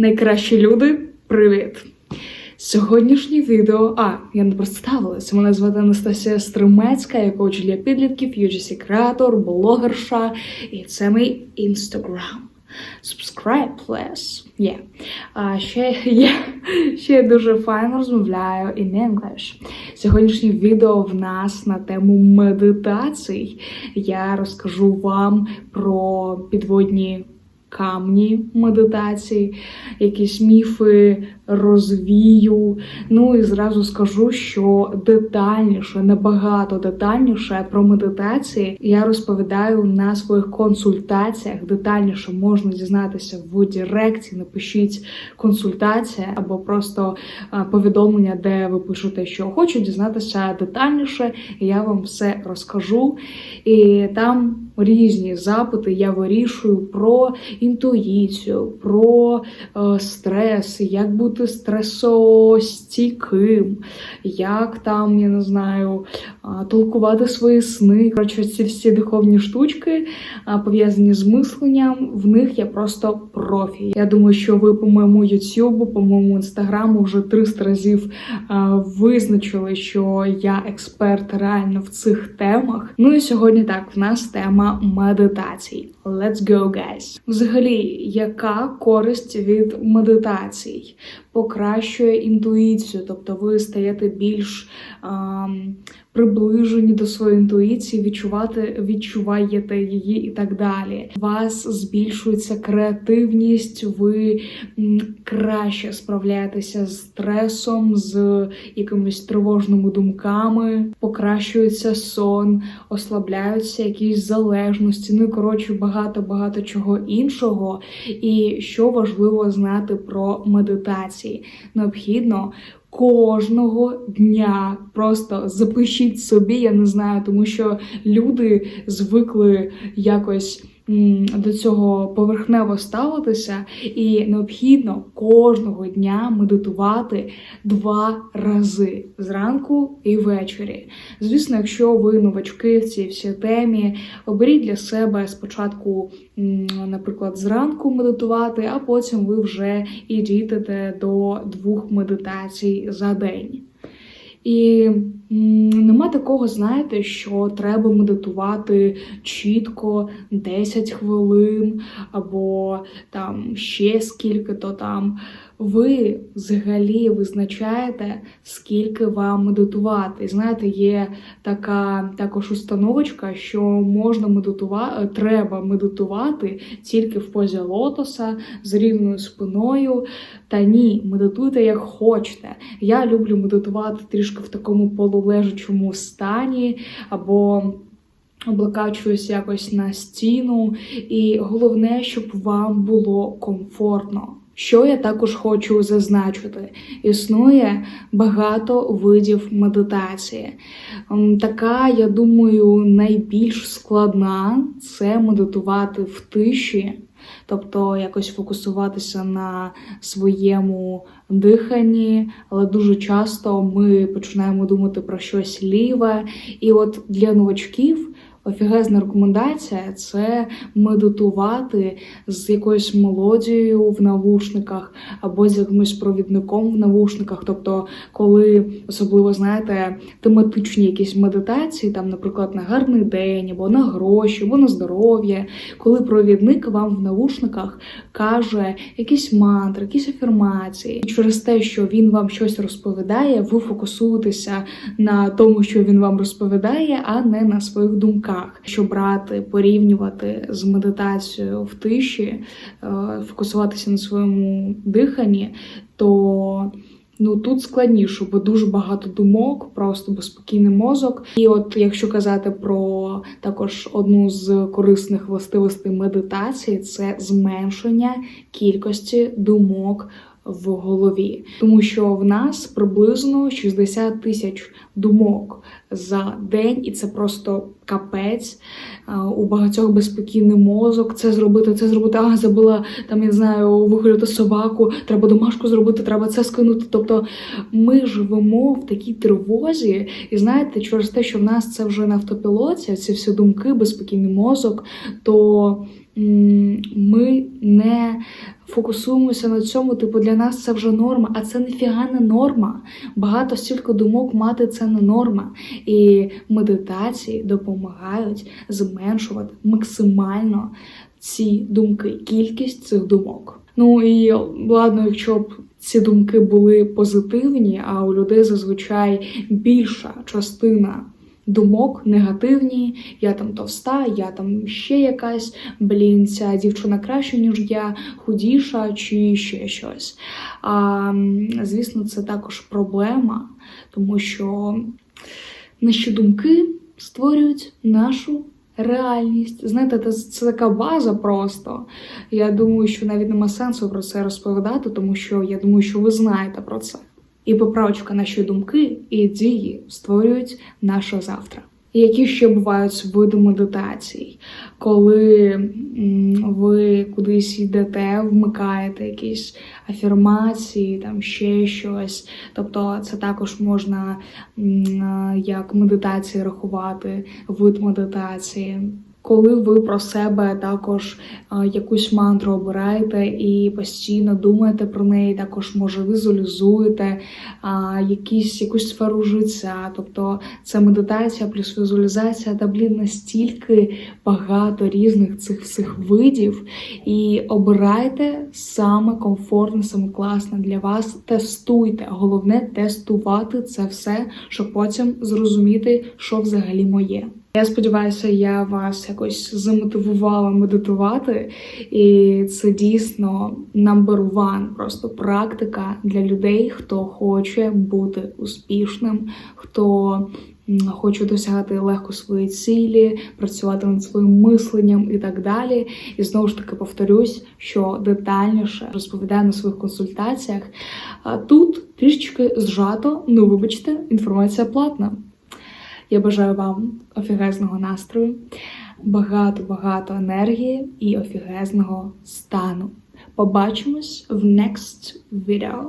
Найкращі люди, привіт! Сьогоднішнє відео. А, я не представилася. Мене звати Анастасія Стримецька, я коуч для підлітків, UGC креатор, блогерша, і це мій інстаграм. Subscribe, please. Yeah. А ще я, ще дуже файно розмовляю in English. Сьогоднішнє відео в нас на тему медитацій. Я розкажу вам про підводні камні медитації, якісь міфи розвію. Ну і зразу скажу, що детальніше, набагато детальніше про медитації я розповідаю на своїх консультаціях. Детальніше можна дізнатися в Директі. Напишіть консультація або просто е, повідомлення, де ви пишете, що хочу дізнатися детальніше. і Я вам все розкажу. І там різні запити я вирішую про інтуїцію, про е, стрес, як бути стресостійким, як там, я не знаю, толкувати свої сни. Коротше, ці всі духовні штучки пов'язані з мисленням. В них я просто профі. Я думаю, що ви по моєму Ютубу, по моєму інстаграму вже 300 разів визначили, що я експерт реально в цих темах. Ну і сьогодні так, в нас тема медитацій. Let's go, guys! Взагалі, яка користь від медитацій? Покращує інтуїцію, тобто ви стаєте більш ем, приближені до своєї інтуїції, відчувати, відчуваєте її і так далі. У вас збільшується креативність, ви краще справляєтеся з стресом, з якимись тривожними думками, покращується сон, ослабляються якісь залежності. Ну коротше, багато багато чого іншого. І що важливо знати про медитації, необхідно. Кожного дня. Просто запишіть собі, я не знаю, тому що люди звикли якось до цього поверхнево ставитися, і необхідно кожного дня медитувати два рази зранку і ввечері. Звісно, якщо ви новачки в цій всій темі, оберіть для себе спочатку, наприклад, зранку медитувати, а потім ви вже і дійдете до двох медитацій за день. І нема такого, знаєте, що треба медитувати чітко 10 хвилин, або там ще скільки-то там. Ви взагалі визначаєте, скільки вам медитувати. Знаєте, є така також установочка, що можна медитувати, треба медитувати тільки в позі лотоса з рівною спиною. Та ні, медитуйте як хочете. Я люблю медитувати трішки в такому полулежачому стані або. Облокачуюсь якось на стіну, і головне, щоб вам було комфортно. Що я також хочу зазначити: існує багато видів медитації. Така, я думаю, найбільш складна це медитувати в тиші, тобто якось фокусуватися на своєму диханні, але дуже часто ми починаємо думати про щось ліве. І от для новачків. Офігезна рекомендація це медитувати з якоюсь мелодією в навушниках або з якимось провідником в навушниках. Тобто, коли особливо знаєте тематичні якісь медитації, там, наприклад, на гарний день, або на гроші, або на здоров'я, коли провідник вам в навушниках каже якісь мантри, якісь афірмації, і через те, що він вам щось розповідає, ви фокусуєтеся на тому, що він вам розповідає, а не на своїх думках. Що брати, порівнювати з медитацією в тиші, е, фокусуватися на своєму диханні, то ну тут складніше, бо дуже багато думок, просто безспокійний мозок. І от якщо казати про також одну з корисних властивостей медитації, це зменшення кількості думок. В голові, тому що в нас приблизно 60 тисяч думок за день, і це просто капець. У багатьох безпокійний мозок. Це зробити, це зробити. А, забула там, я знаю, вигуляти собаку, треба домашку зробити, треба це скинути. Тобто ми живемо в такій тривозі, і знаєте, через те, що в нас це вже на автопілоті, ці всі думки, безпокійний мозок, то ми не фокусуємося на цьому. Типу, для нас це вже норма, а це ніфіга не норма. Багато стільки думок мати це не норма. І медитації допомагають зменшувати максимально ці думки, кількість цих думок. Ну і ладно, якщо б ці думки були позитивні, а у людей зазвичай більша частина. Думок негативні, я там товста, я там ще якась, блін, ця дівчина краще, ніж я, худіша чи ще щось. А, звісно, це також проблема, тому що наші думки створюють нашу реальність. Знаєте, це, така база просто. Я думаю, що навіть нема сенсу про це розповідати, тому що я думаю, що ви знаєте про це. І поправочка наші думки і дії створюють наше завтра. Які ще бувають види медитацій, коли ви кудись йдете, вмикаєте якісь афірмації, там ще щось. Тобто це також можна як медитації рахувати, вид медитації. Коли ви про себе також а, якусь мантру обираєте і постійно думаєте про неї, також може візуалізуєте а, якісь, якусь сферу життя. Тобто це медитація плюс візуалізація, та блін настільки багато різних цих всіх видів. І обирайте саме комфортне, саме класне для вас. Тестуйте. Головне тестувати це все, щоб потім зрозуміти, що взагалі моє. Я сподіваюся, я вас якось замотивувала медитувати, і це дійсно number one, просто практика для людей, хто хоче бути успішним, хто хоче досягати легко свої цілі, працювати над своїм мисленням і так далі. І знову ж таки повторюсь, що детальніше розповідаю на своїх консультаціях. Тут трішечки зжато, ну вибачте, інформація платна. Я бажаю вам офігезного настрою, багато-багато енергії і офігезного стану. Побачимось в next video.